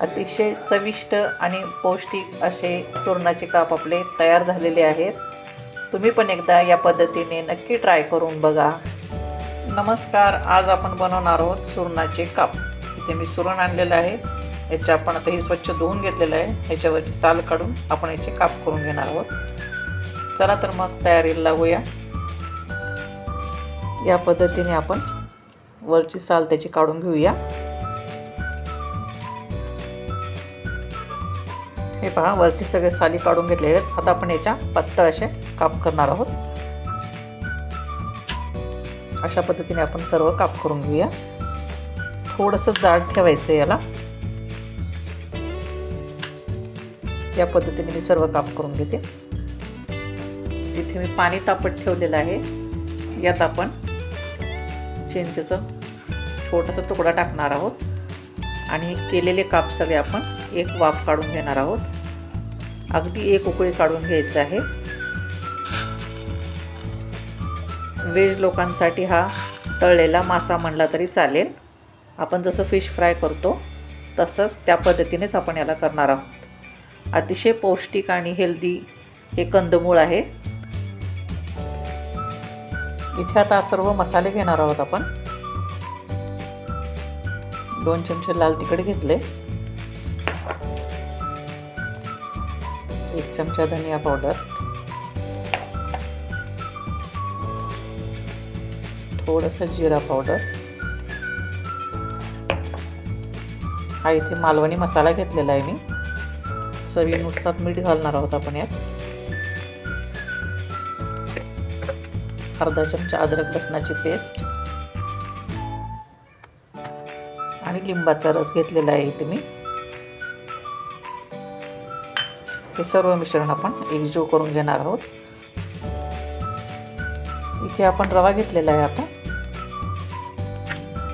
अतिशय चविष्ट आणि पौष्टिक असे सुरणाचे काप आपले तयार झालेले आहेत. तुम्ही पण एकदा या पद्धतीने नक्की ट्राय करून बघा. नमस्कार आज आपण बनवणार आहोत सुरणाचे काप. इथे मी सुरण आणलेलं आहे. याचे आपण आता हे स्वच्छ धुवून घेतलेलं आहे. ह्याच्यावरची साल काढून आपण याचे काप करून घेणार आहोत. चला तर मग तयारीला लागूया. या पद्धतीने आपण वरची साल त्याची काढून घेऊया. हे पहा वरची सगळे साली काढून घेतले आहेत. आता आपण याच्या पातळ असे काप करणार आहोत. अशा पद्धतीने आपण सर्व काप करून घेऊया. थोडंसं जाड ठेवायचं याला. या पद्धतीने मी सर्व काप करून घेते. तिथे मी पाणी तापत ठेवलेलं आहे यात आपण चिंचेचा छोटासा तुकडा टाकणार आहोत. आणि केलेले काप सगळे आपण एक वाफ काढून घेणार आहोत. अगदी एक उकळी काढून घ्यायचं आहे. व्हेज लोकांसाठी हा तळलेला मासा म्हणला तरी चालेल. आपण जसं फिश फ्राय करतो तसंच त्या पद्धतीनेच आपण याला करणार आहोत. अतिशय पौष्टिक आणि हेल्दी हे कंदमूळ आहे. इथे आता सर्व मसाले घेणार आहोत आपण. दोन चमचे लाल तिखट घेतले. एक चमचा धनिया पावडर थोडंसं जिरा पावडर हा इथे मालवणी मसाला घेतलेला आहे मी. चवीनुसार मीठ घालणार आहोत आपण यात. अर्धा चमचा अद्रक लसणाची पेस्ट आणि लिंबाचा रस घेतलेला आहे इथे मी. हे सर्व मिश्रण आपण एकजीव करून घेणार आहोत. इथे आपण रवा घेतलेला आहे आता.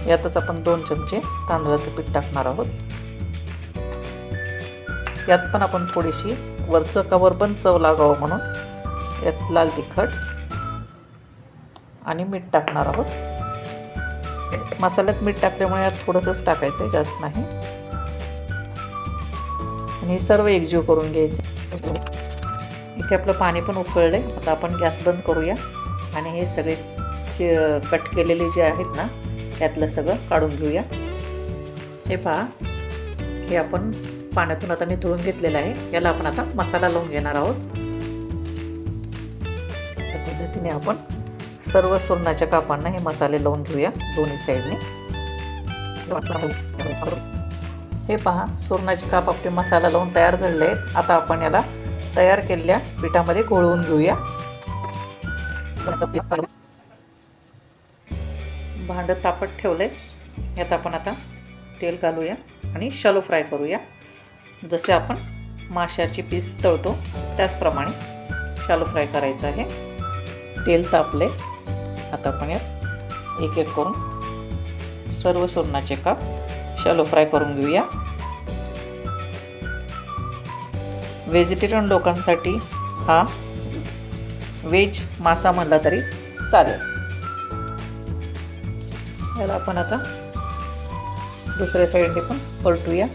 यातच आपण दोन चमचे तांदळाचं पीठ टाकणार आहोत. यात पण आपण थोडीशी वरचं कवर पण चव लागावं म्हणून यात लाल तिखट आणि मीठ टाकणार आहोत. मसाल्यात मीठ टाकल्यामुळे यात थोडंसंच टाकायचं आहे जास्त नाही. आणि हे सर्व एकजीव करून घ्यायचे. इथे आपलं पाणी पण उकळलं आहे आता आपण गॅस बंद करूया. आणि हे सगळे जे कट केलेले जे आहेत ना त्यातलं सगळं काढून घेऊया. हे पहा. हे आपण पाण्यातून आता निथळून घेतलेलं आहे. याला आपण आता मसाला लावून घेणार आहोत. त्या पद्धतीने आपण सर्व सुरणाच्या कापांना हे मसाले लावून घेऊया दोन्ही साईडने. हे पहा सुरणाचे काप आपले मसाला लावून तयार झालेले आहेत. आता आपण याला तयार केलेल्या पिठामध्ये घोळवून घेऊया. भांडं तापत ठेवलंय. यात आपण आता तेल घालूया आणि शलो फ्राय करूया. जसे आपण माशाची पीस तळतो त्याचप्रमाणे शालो फ्राय करायचं आहे. तेल तापले आता आपण यात एक एक करून सर्व सुरणाचे काप शॅलो फ्राय करून घेऊया व्हेजिटेरियन लोकांसाठी हा व्हेज मासा म्हणला तरी चालेल याला आपण आता दुसऱ्या साईडने पण पलटूया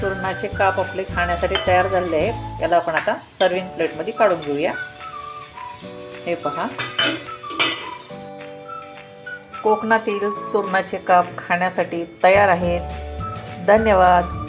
सुरणाचे काप आपले खाण्यासाठी तयार झालेले आहेत याला आपण आता सर्विंग प्लेटमध्ये काढून घेऊया हे पहा कोकणातील सुरणाचे काप खाण्यासाठी तयार आहेत. धन्यवाद.